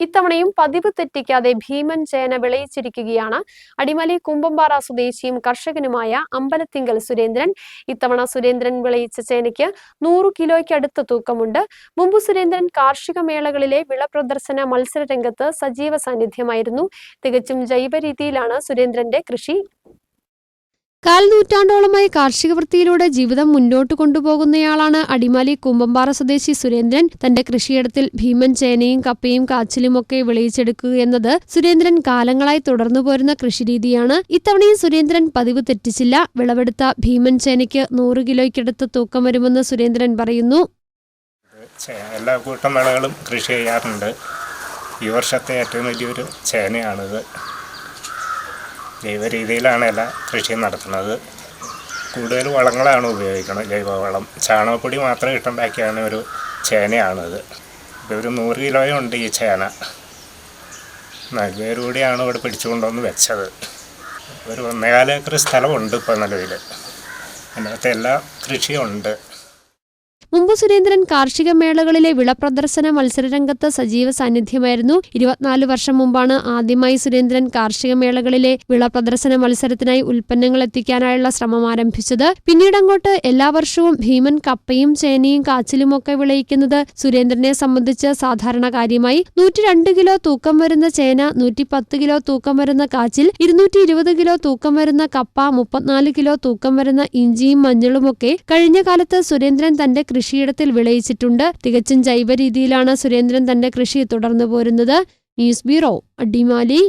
ഇത്തവണയും പതിവ് തെറ്റിക്കാതെ ഭീമൻ ചേന വിളയിച്ചിരിക്കുകയാണ്. അടിമലി കുമ്പമ്പാറ സ്വദേശിയും കർഷകനുമായ അമ്പലത്തിങ്കൽ സുരേന്ദ്രൻ. ഇത്തവണ സുരേന്ദ്രൻ വിളയിച്ച ചേനയ്ക്ക് നൂറു കിലോയ്ക്കടുത്ത് തൂക്കമുണ്ട്. മുമ്പ് സുരേന്ദ്രൻ കാർഷിക മേളകളിലെ വിള പ്രദർശന മത്സര രംഗത്ത് സജീവ സാന്നിധ്യമായിരുന്നു. തികച്ചും ജൈവ രീതിയിലാണ് സുരേന്ദ്രന്റെ കൃഷി കാൽ നൂറ്റാണ്ടോളമായി കാർഷിക വൃത്തിയിലൂടെ ജീവിതം മുന്നോട്ട് കൊണ്ടുപോകുന്നയാളാണ് അടിമാലി കുമ്പമ്പാറ സ്വദേശി സുരേന്ദ്രൻ. തന്റെ കൃഷിയിടത്തിൽ ഭീമൻ ചേനയും കപ്പയും കാച്ചിലുമൊക്കെ വിളയിച്ചെടുക്കുക എന്നത് സുരേന്ദ്രൻ കാലങ്ങളായി തുടർന്നു പോരുന്ന കൃഷിരീതിയാണ്. ഇത്തവണയും സുരേന്ദ്രൻ പതിവ് തെറ്റിച്ചില്ല. വിളവെടുത്ത ഭീമൻ ചേനയ്ക്ക് നൂറ് കിലോയ്ക്കടുത്ത് തൂക്കം വരുമെന്ന് സുരേന്ദ്രൻ പറയുന്നു. എല്ലാ കൂട്ടം വിളകളും കൃഷി ചെയ്യാറുണ്ട്. ഈ വർഷത്തെ ഏറ്റവും വലിയൊരു ചേനയാണിത്. ജൈവ രീതിയിലാണ് എല്ലാ കൃഷിയും നടത്തുന്നത്. കൂടുതൽ വളങ്ങളാണ് ഉപയോഗിക്കുന്നത് ജൈവവളം. ചാണകപ്പൊടി മാത്രം ഇട്ടുണ്ടാക്കിയാണ് ഒരു ചേനയാണിത്. ഇതൊരു നൂറ് കിലോയുണ്ട് ഈ ചേന. നൽവേരൂടെയാണ് ഇവിടെ പിടിച്ചുകൊണ്ടുവന്ന് വെച്ചത്. ഒരു ഒന്നേകാല ഏക്കർ സ്ഥലമുണ്ട് ഇപ്പോൾ നിലവിൽ അതിനകത്ത് എല്ലാ കൃഷിയും ഉണ്ട്. മുമ്പ് സുരേന്ദ്രൻ കാർഷിക മേളകളിലെ വിളപ്രദർശന മത്സരരംഗത്ത് സജീവ സാന്നിധ്യമായിരുന്നു. ഇരുപത്തിനാല് വർഷം മുമ്പാണ് ആദ്യമായി സുരേന്ദ്രൻ കാർഷിക മേളകളിലെ വിളപ്രദർശന മത്സരത്തിനായി ഉൽപ്പന്നങ്ങൾ എത്തിക്കാനായുള്ള ശ്രമം ആരംഭിച്ചത്. പിന്നീടങ്ങോട്ട് എല്ലാ വർഷവും ഭീമൻ കപ്പയും ചേനയും കാച്ചിലുമൊക്കെ വിളയിക്കുന്നത് സുരേന്ദ്രനെ സംബന്ധിച്ച് സാധാരണ കാര്യമായി. നൂറ്റി രണ്ട് കിലോ തൂക്കം വരുന്ന ചേന നൂറ്റി പത്ത് കിലോ തൂക്കം വരുന്ന കാച്ചിൽ ഇരുന്നൂറ്റി ഇരുപത് കിലോ തൂക്കം വരുന്ന കപ്പ മുപ്പത്തിനാല് കിലോ തൂക്കം വരുന്ന ഇഞ്ചിയും മഞ്ഞളുമൊക്കെ കഴിഞ്ഞ കാലത്ത് സുരേന്ദ്രൻ തന്റെ കൃഷിയിടത്തിൽ വിളയിച്ചിട്ടുണ്ട്. തികച്ചും ജൈവ രീതിയിലാണ് സുരേന്ദ്രൻ തന്റെ കൃഷി തുടർന്നു പോരുന്നത് ന്യൂസ് ബ്യൂറോ അടിമാലി.